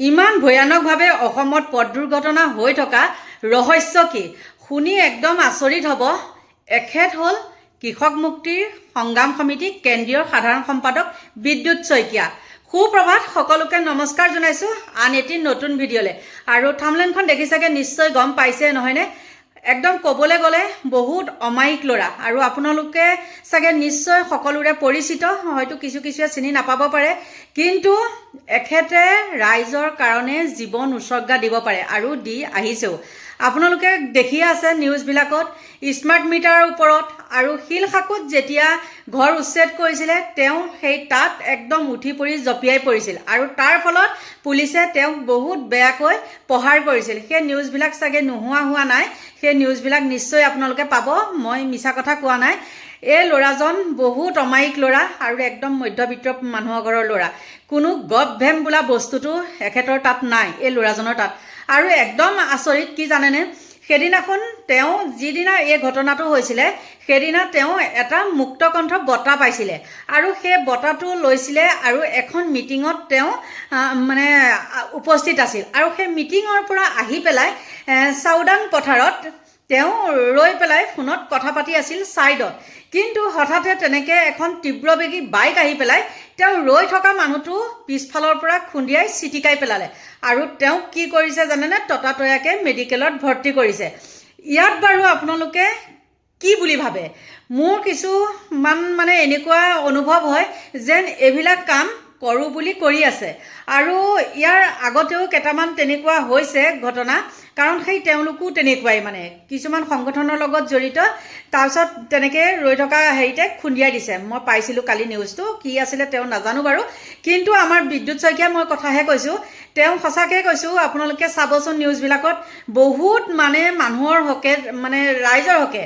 ইমান ভয়ানকভাৱে অসমত পথ দুৰ্ঘটনা হৈ থকা ৰহস্য কি? শুনি একদম আচৰিত হ'ব। এখেত হ'ল কৃষক মুক্তিৰ সংগ্ৰাম সমিতি কেন্দ্ৰীয় সাধাৰণ সম্পাদক বিদ্যুৎ শইকীয়া। সুপ্ৰভাত সকলোকে নমস্কাৰ জনাইছোঁ। আন এটি নতুন ভিডিঅ'লৈ। আৰু থামলেনখন দেখি চাগে নিশ্চয় গম পাইছে নহয়নে? একদম ক'বলৈ গ'লে বহুত অমায়িক ল'ৰা। আৰু আপোনালোকে চাগে নিশ্চয় সকলোৰে পৰিচিত হয়তো কিছু কিছুৱে চিনি নাপাব পাৰে। কিন্তু এখেতে ৰাইজৰ কাৰণে জীৱন উচৰ্গা দিব পাৰে আৰু দি আহিছেও। আপোনালোকে দেখিয়ে আছে নিউজবিলাকত। স্মাৰ্ট মিটাৰৰ ওপৰত আৰু শিলশাকুত যেতিয়া ঘৰ উচ্ছেদ কৰিছিলে তেওঁ সেই তাত একদম উঠি পৰি জঁপিয়াই পৰিছিল। আৰু তাৰ ফলত পুলিচে তেওঁক বহুত বেয়াকৈ প্ৰহাৰ কৰিছিল। সেই নিউজবিলাক চাগে নোহোৱা হোৱা নাই। সেই নিউজবিলাক নিশ্চয় আপোনালোকে পাব। মই মিছা কথা কোৱা নাই। এই ল'ৰাজন বহুত অমায়িক ল'ৰা আৰু একদম মধ্যবিত্ত মানুহৰ ঘৰৰ ল'ৰা। কোনো গপ ভেম বোলা বস্তুটো এখেতৰ তাত নাই এই ল'ৰাজনৰ তাত। আৰু একদম আচৰিত কি জানেনে? সেইদিনাখন তেওঁ যিদিনা এই ঘটনাটো হৈছিলে সেইদিনা তেওঁ এটা মুক্তকণ্ঠ বঁটা পাইছিলে। আৰু সেই বঁটাটো লৈছিলে আৰু এখন মিটিঙত তেওঁ মানে উপস্থিত আছিল। আৰু সেই মিটিঙৰ পৰা আহি পেলাই চাউদাং পথাৰত তেওঁ ৰৈ পেলাই ফোনত কথা পাতি আছিল ছাইডত। কিন্তু হঠাতে তেনেকৈ এখন তীব্ৰবেগী বাইক আহি পেলাই তেওঁ ৰৈ থকা মানুহটো পিছফালৰ পৰা খুন্দিয়াই চিটিকাই পেলালে। আৰু তেওঁক কি কৰিছে জানেনে? ততাতৈয়াকৈ মেডিকেলত ভৰ্তি কৰিছে। ইয়াত বাৰু আপোনালোকে কি বুলি ভাবে? মোৰ কিছুমান মানে এনেকুৱা অনুভৱ হয় যেন এইবিলাক কাম কৰোঁ বুলি কৰি আছে। আৰু ইয়াৰ আগতেও কেইটামান তেনেকুৱা হৈছে ঘটনা কাৰণ সেই তেওঁলোকো তেনেকুৱাই মানে। কিছুমান সংগঠনৰ লগত জড়িত তাৰপিছত তেনেকৈ ৰৈ থকা হেৰিতে খুন্দিয়াই দিছে। মই পাইছিলোঁ কালি নিউজটো কি আছিলে তেওঁ নাজানো বাৰু। কিন্তু আমাৰ বিদ্যুৎ শইকীয়া মই কথাহে কৈছোঁ তেওঁ সঁচাকৈ কৈছোঁ আপোনালোকে চাবচোন নিউজবিলাকত বহুত মানে মানুহৰ হকে মানে ৰাইজৰ হকে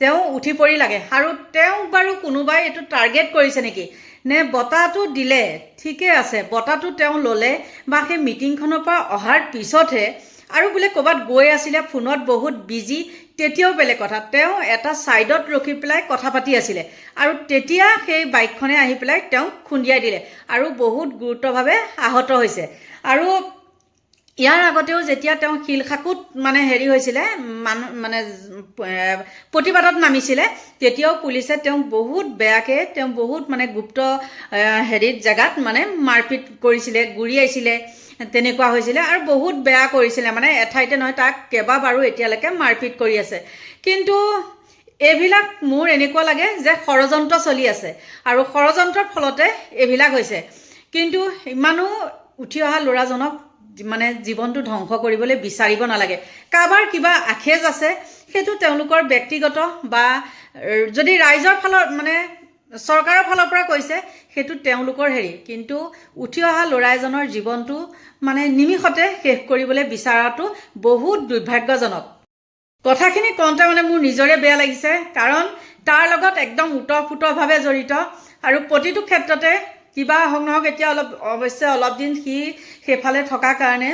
তেওঁ উঠি পৰি লাগে। আৰু তেওঁক বাৰু কোনোবাই এইটো টাৰ্গেট কৰিছে নেকি? নে বঁটাটো দিলে, ঠিকে আছে বঁটাটো তেওঁ ল'লে বা সেই মিটিংখনৰ পৰা অহাৰ পিছতহে, আৰু বোলে ক'ৰবাত গৈ আছিলে, ফোনত বহুত বিজি, তেতিয়াও বেলেগ কথা, তেওঁ এটা ছাইডত ৰখি পেলাই কথা পাতি আছিলে, আৰু তেতিয়া সেই বাইকখনে আহি পেলাই তেওঁক খুন্দিয়াই দিলে, আৰু বহুত গুৰুত্বভাৱে আহত হৈছে, আৰু ইয়াৰ আগতেও যেতিয়া তেওঁ শিলশাকুত মানে হেৰি হৈছিলে মানুহ মানে প্ৰতিবাদত নামিছিলে তেতিয়াও পুলিচে তেওঁক বহুত বেয়াকৈ তেওঁ বহুত মানে গুপ্ত হেৰিত জেগাত মানে মাৰপিট কৰিছিলে গুৰিয়াইছিলে তেনেকুৱা হৈছিলে আৰু বহুত বেয়া কৰিছিলে মানে এঠাইতে নহয় তাক কেইবাবাৰো এতিয়ালৈকে মাৰপিট কৰি আছে। কিন্তু এইবিলাক মোৰ এনেকুৱা লাগে যে ষড়যন্ত্ৰ চলি আছে আৰু ষড়যন্ত্ৰৰ ফলতে এইবিলাক হৈছে। কিন্তু ইমানো উঠি অহা ল'ৰাজনক মানে জীৱনটো ধ্বংস কৰিবলৈ বিচাৰিব নালাগে। কাৰোবাৰ কিবা আখেজ আছে সেইটো তেওঁলোকৰ ব্যক্তিগত বা যদি ৰাইজৰ ফালৰ মানে চৰকাৰৰ ফালৰ পৰা কৈছে সেইটো তেওঁলোকৰ হেৰি। কিন্তু উঠি অহা ল'ৰা এজনৰ জীৱনটো মানে নিমিষতে শেষ কৰিবলৈ বিচৰাটো বহুত দুৰ্ভাগ্যজনক। কথাখিনি কওঁতে মানে মোৰ নিজৰে বেয়া লাগিছে কাৰণ তাৰ লগত একদম ওতঃপ্ৰোতভাৱে জড়িত আৰু প্ৰতিটো ক্ষেত্ৰতে কিবা হওক নহওক এতিয়া অলপ অৱশ্যে অলপ দিন সি সেইফালে থকাৰ কাৰণে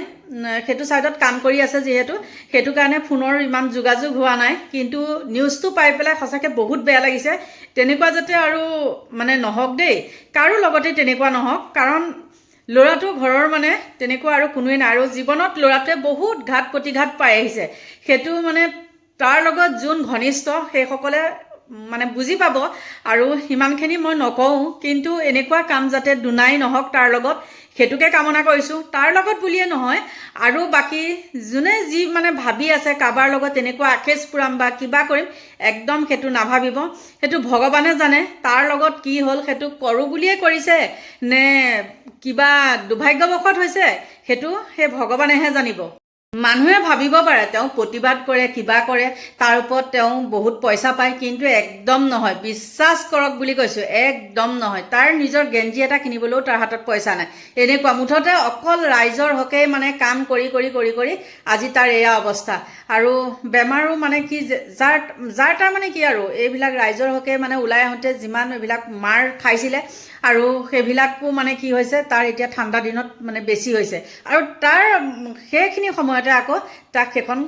সেইটো ছাইডত কাম কৰি আছে যিহেতু। সেইটো কাৰণে ফোনৰ ইমান যোগাযোগ হোৱা নাই। কিন্তু নিউজটো পাই পেলাই সঁচাকৈ বহুত বেয়া লাগিছে। তেনেকুৱা যাতে আৰু মানে নহওক দেই। কাৰো লগতে তেনেকুৱা নহওক। কাৰণ ল'ৰাটো ঘৰৰ মানে তেনেকুৱা আৰু কোনোৱে নাই। আৰু জীৱনত ল'ৰাটোৱে বহুত ঘাত প্ৰতিঘাত পাই আহিছে। সেইটো মানে তাৰ লগত যোন ঘনিষ্ঠ সেইসকলে মানে বুজি পাব আৰু সিমানখিনি মই নকওঁ কিন্তু এনেকুৱা কাম যাতে দুনাই নহওক তাৰ লগত সেইটোকে কামনা কৰিছোঁ। তাৰ লগত বুলিয়ে নহয় আৰু বাকী যোনে যি মানে ভাবি আছে কাৰোবাৰ লগত তেনেকুৱা আখেজ পুৰাম বা কিবা কৰিম একদম সেইটো নাভাবিব। সেইটো ভগৱানে জানে তাৰ লগত কি হ'ল সেইটো কৰোঁ বুলিয়ে কৰিছে নে কিবা দুৰ্ভাগ্যবশত হৈছে সেইটো সেই ভগৱানেহে জানিব। মানুহে ভাবিব পাৰে তেওঁ প্ৰতিবাদ কৰে কিবা কৰে তাৰ ওপৰত তেওঁ বহুত পইচা পায় কিন্তু একদম নহয়। বিশ্বাস কৰক বুলি কৈছোঁ একদম নহয়। তাৰ নিজৰ গেঞ্জি এটা কিনিবলৈও তাৰ হাতত পইচা নাই। এনেকুৱা মুঠতে অকল ৰাইজৰ হকেই মানে কাম কৰি কৰি কৰি কৰি আজি তাৰ এয়া অৱস্থা। আৰু বেমাৰো মানে কি যাৰ যাৰ তাৰ মানে কি আৰু এইবিলাক ৰাইজৰ হকে মানে ওলাই আহোঁতে যিমান এইবিলাক মাৰ খাইছিলে আৰু সেইবিলাকো মানে কি হৈছে তাৰ এতিয়া ঠাণ্ডা দিনত মানে বেছি হৈছে। আৰু তাৰ সেইখিনি সময়তে আকৌ তাক সেইখন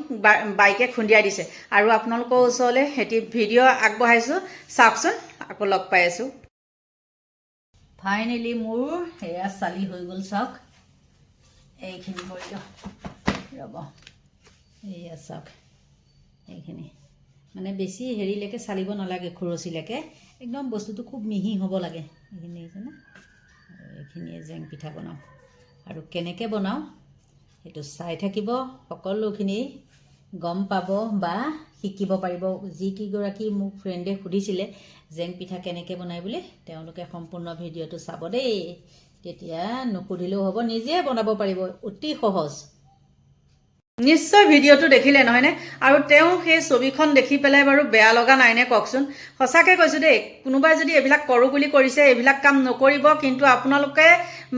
বাইকে খুন্দিয়াই দিছে। আৰু আপোনালোকৰ ওচৰলৈ সেটি ভিডিঅ' আগবঢ়াইছোঁ চাওকচোন আকৌ লগ পাই আছোঁ। ফাইনেলি মোৰ সেয়া চালি হৈ গ'ল চাওক। এইখিনি কৰি দিওঁ ৰ'ব এইয়া চাওক। এইখিনি। মানে বেছি হেৰিলৈকে চালিব নালাগে খৰচীলৈকে। একদম বস্তুটো খুব মিহি হ'ব লাগে। এইখিনি আৰু এইখিনিয়ে জেং পিঠা বনাওঁ। আৰু কেনেকৈ বনাওঁ সেইটো চাই থাকিব। সকলোখিনি গম পাব বা শিকিব পাৰিব। যিকেইগৰাকী মোক ফ্ৰেণ্ডে সুধিছিলে জেং পিঠা কেনেকৈ বনাই বুলি তেওঁলোকে সম্পূৰ্ণ ভিডিঅ'টো চাব দেই। তেতিয়া নুসুধিলেও হ'ব নিজে বনাব পাৰিব। অতি সহজ। নিশ্চয় ভিডিঅ'টো দেখিলে নহয়নে? আৰু তেওঁ সেই ছবিখন দেখি পেলাই বাৰু বেয়া লগা নাইনে কওকচোন? সঁচাকৈ কৈছোঁ দেই কোনোবাই যদি এইবিলাক কৰোঁ বুলি কৰিছে এইবিলাক কাম নকৰিব কিন্তু আপোনালোকে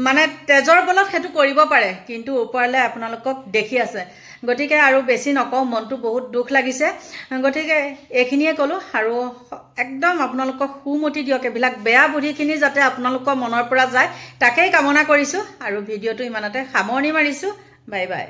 মানে তেজৰ বলত সেইটো কৰিব পাৰে কিন্তু ওপৰলৈ আপোনালোকক দেখি আছে। গতিকে আৰু বেছি নকওঁ মনটো বহুত দুখ লাগিছে। গতিকে এইখিনিয়ে ক'লোঁ আৰু একদম আপোনালোকক সুমতি দিয়ক এইবিলাক বেয়া বুদ্ধিখিনি যাতে আপোনালোকৰ মনৰ পৰা যায় তাকেই কামনা কৰিছোঁ আৰু ভিডিঅ'টো ইমানতে সামৰণি মাৰিছোঁ। Bye bye.